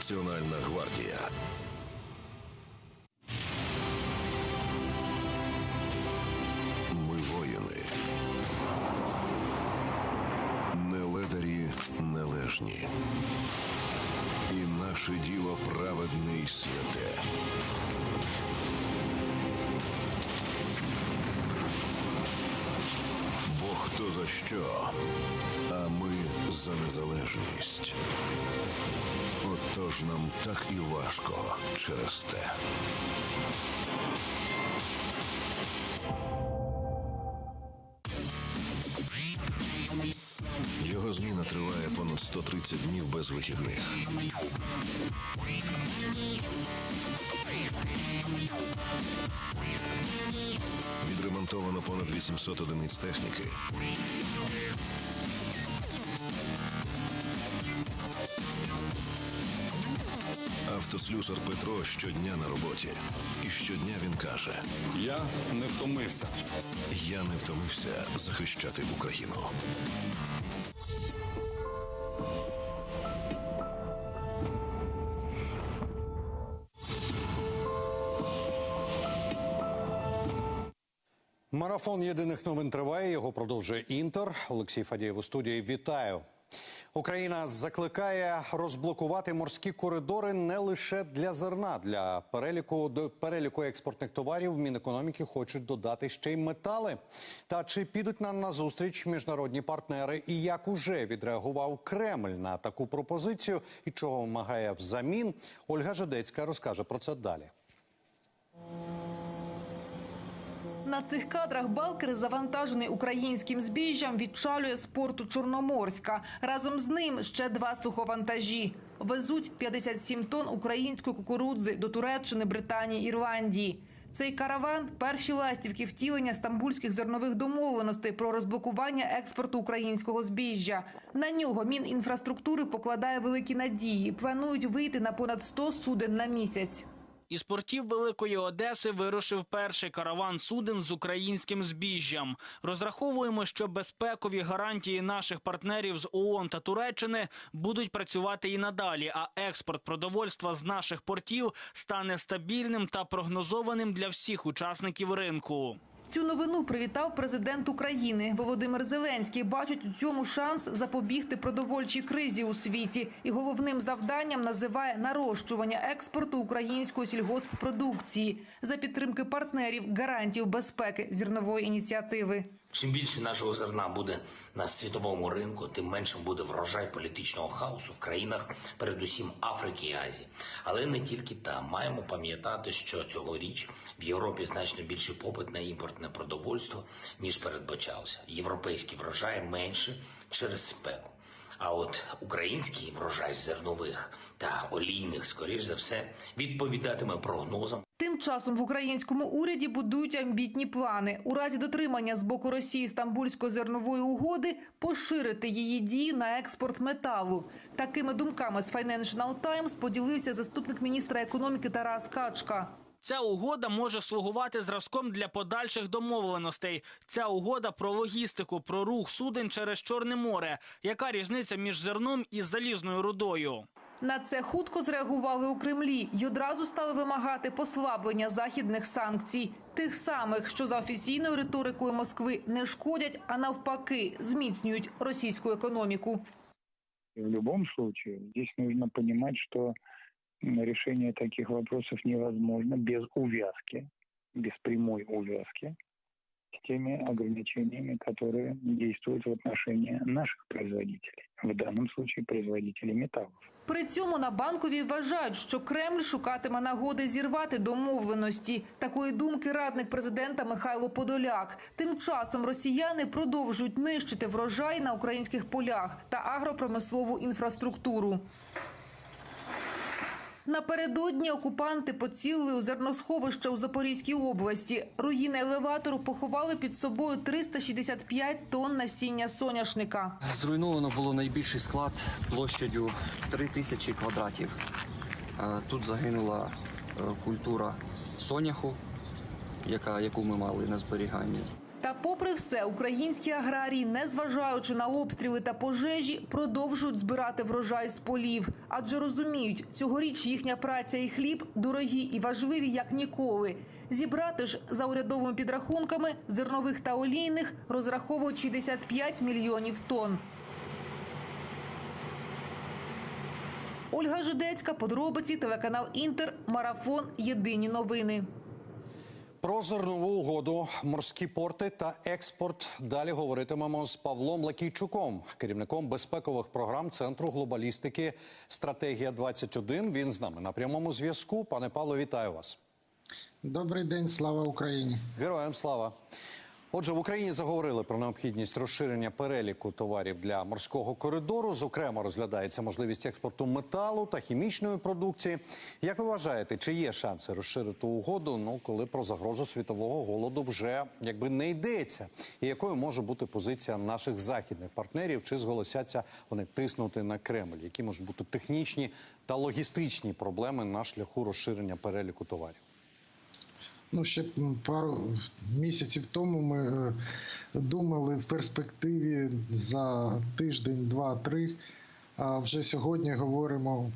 Національна гвардія. Ми воїни. Не ледарі, не лежні. І наше діло праведне і святе. Бо хто за що, а ми за незалежність. Отож нам так і важко через те. Його зміна триває понад 130 днів без вихідних. Відремонтовано понад 800 одиниць техніки. Автослюсар Петро щодня на роботі. І щодня він каже: Я не втомився. Я не втомився захищати Україну. Марафон єдиних новин триває. Його продовжує Інтер. Олексій Фадієв у студії. Вітаю. Україна закликає розблокувати морські коридори не лише для зерна. Для переліку до переліку експортних товарів Мінекономіки хочуть додати ще й метали. Та чи підуть нам на зустріч міжнародні партнери? І як уже відреагував Кремль на таку пропозицію і чого вимагає взамін? Ольга Жедецька розкаже про це далі. На цих кадрах Балкер, завантажений українським збіжжям, відчалює з порту Чорноморська. Разом з ним ще два суховантажі. Везуть 57 тонн української кукурудзи до Туреччини, Британії, Ірландії. Цей караван перші ластівки втілення стамбульських зернових домовленостей про розблокування експорту українського збіжжя. На нього Мінінфраструктури покладає великі надії. Планують вийти на понад 100 суден на місяць. Із портів Великої Одеси вирушив перший караван суден з українським збіжжям. Розраховуємо, що безпекові гарантії наших партнерів з ООН та Туреччини будуть працювати і надалі. А експорт продовольства з наших портів стане стабільним та прогнозованим для всіх учасників ринку. Цю новину привітав президент України Володимир Зеленський. Бачить у цьому шанс запобігти продовольчій кризі у світі, і головним завданням називає нарощування експорту української сільгосппродукції за підтримки партнерів гарантів безпеки зернової ініціативи. Чим більше нашого зерна буде на світовому ринку, тим меншим буде врожай політичного хаосу в країнах, передусім Африки і Азії. Але не тільки там. Маємо пам'ятати, що цьогоріч в Європі значно більший попит на імпортне продовольство ніж передбачалося. Європейський врожай менше через спеку. А от український врожай зернових та олійних, скоріш за все, відповідатиме прогнозам. Тим часом в українському уряді будують амбітні плани у разі дотримання з боку Росії стамбульської зернової угоди поширити її дію на експорт металу. Такими думками з Financial Times поділився заступник міністра економіки Тарас Качка. Ця угода може слугувати зразком для подальших домовленостей. Ця угода про логістику, про рух суден через Чорне море. Яка різниця між зерном і залізною рудою? На це хутко зреагували у Кремлі і одразу стали вимагати послаблення західних санкцій, тих самих, що за офіційною риторикою Москви не шкодять, а навпаки зміцнюють російську економіку. В любом случае, здесь нужно понимать, что м, решение таких вопросов невозможно без увязки, без прямой увязки с теми ограничениями, которые действуют в отношении наших производителей, в данном случае производителей металлов. При цьому на банковій вважають, що Кремль шукатиме нагоди зірвати домовленості. Такої думки радник президента Михайло Подоляк. Тим часом росіяни продовжують нищити врожай на українських полях та агропромислову інфраструктуру. Напередодні окупанти поцілили у зерносховище у Запорізькій області. Руїни елеватору поховали під собою 365 тонн насіння соняшника. Зруйновано було найбільший склад площадю 3 тисячі квадратів. Е, Тут загинула е, культура соняху, яка, яку ми мали на зберіганні. Попри все, українські аграрії, незважаючи на обстріли та пожежі, продовжують збирати врожай з полів, адже розуміють, цьогоріч їхня праця і хліб дорогі і важливі як ніколи. Зібрати ж за урядовими підрахунками зернових та олійних розраховують 65 мільйонів тонн. Ольга Жидецька, подробиці, телеканал Інтер, марафон. Єдині новини. Про зернову угоду, морські порти та експорт. Далі говоритимемо з Павлом Лакійчуком, керівником безпекових програм Центру глобалістики Стратегія 21 Він з нами на прямому зв'язку. Пане Павло, вітаю вас. Добрий день, слава Україні. Героям слава. Отже, в Україні заговорили про необхідність розширення переліку товарів для морського коридору. Зокрема, розглядається можливість експорту металу та хімічної продукції. Як ви вважаєте, чи є шанси розширити угоду? Ну, коли про загрозу світового голоду вже якби не йдеться, і якою може бути позиція наших західних партнерів? Чи зголосяться вони тиснути на Кремль? Які можуть бути технічні та логістичні проблеми на шляху розширення переліку товарів? Ну, ще пару місяців тому ми е, думали в перспективі за тиждень, два-три. А вже сьогодні говоримо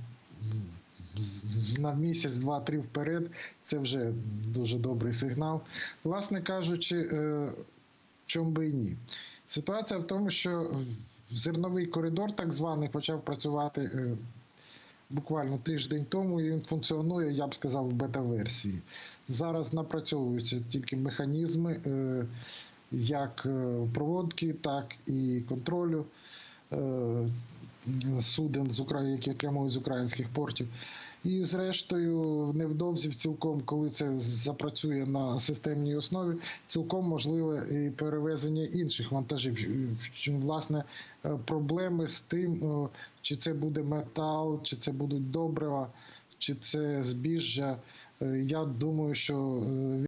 на місяць, два-три вперед. Це вже дуже добрий сигнал. Власне кажучи, е, чому би і ні. Ситуація в тому, що зерновий коридор, так званий, почав працювати е, буквально тиждень тому, і він функціонує, я б сказав, в бета-версії. Зараз напрацьовуються тільки механізми е, як е, проводки, так і контролю е, суден, які прямують з українських портів. І, зрештою, невдовзі цілком, коли це запрацює на системній основі, цілком можливе і перевезення інших вантажів. Власне, е, проблеми з тим, е, чи це буде метал, чи це будуть добрива, чи це збіжжя. е, Я думаю, що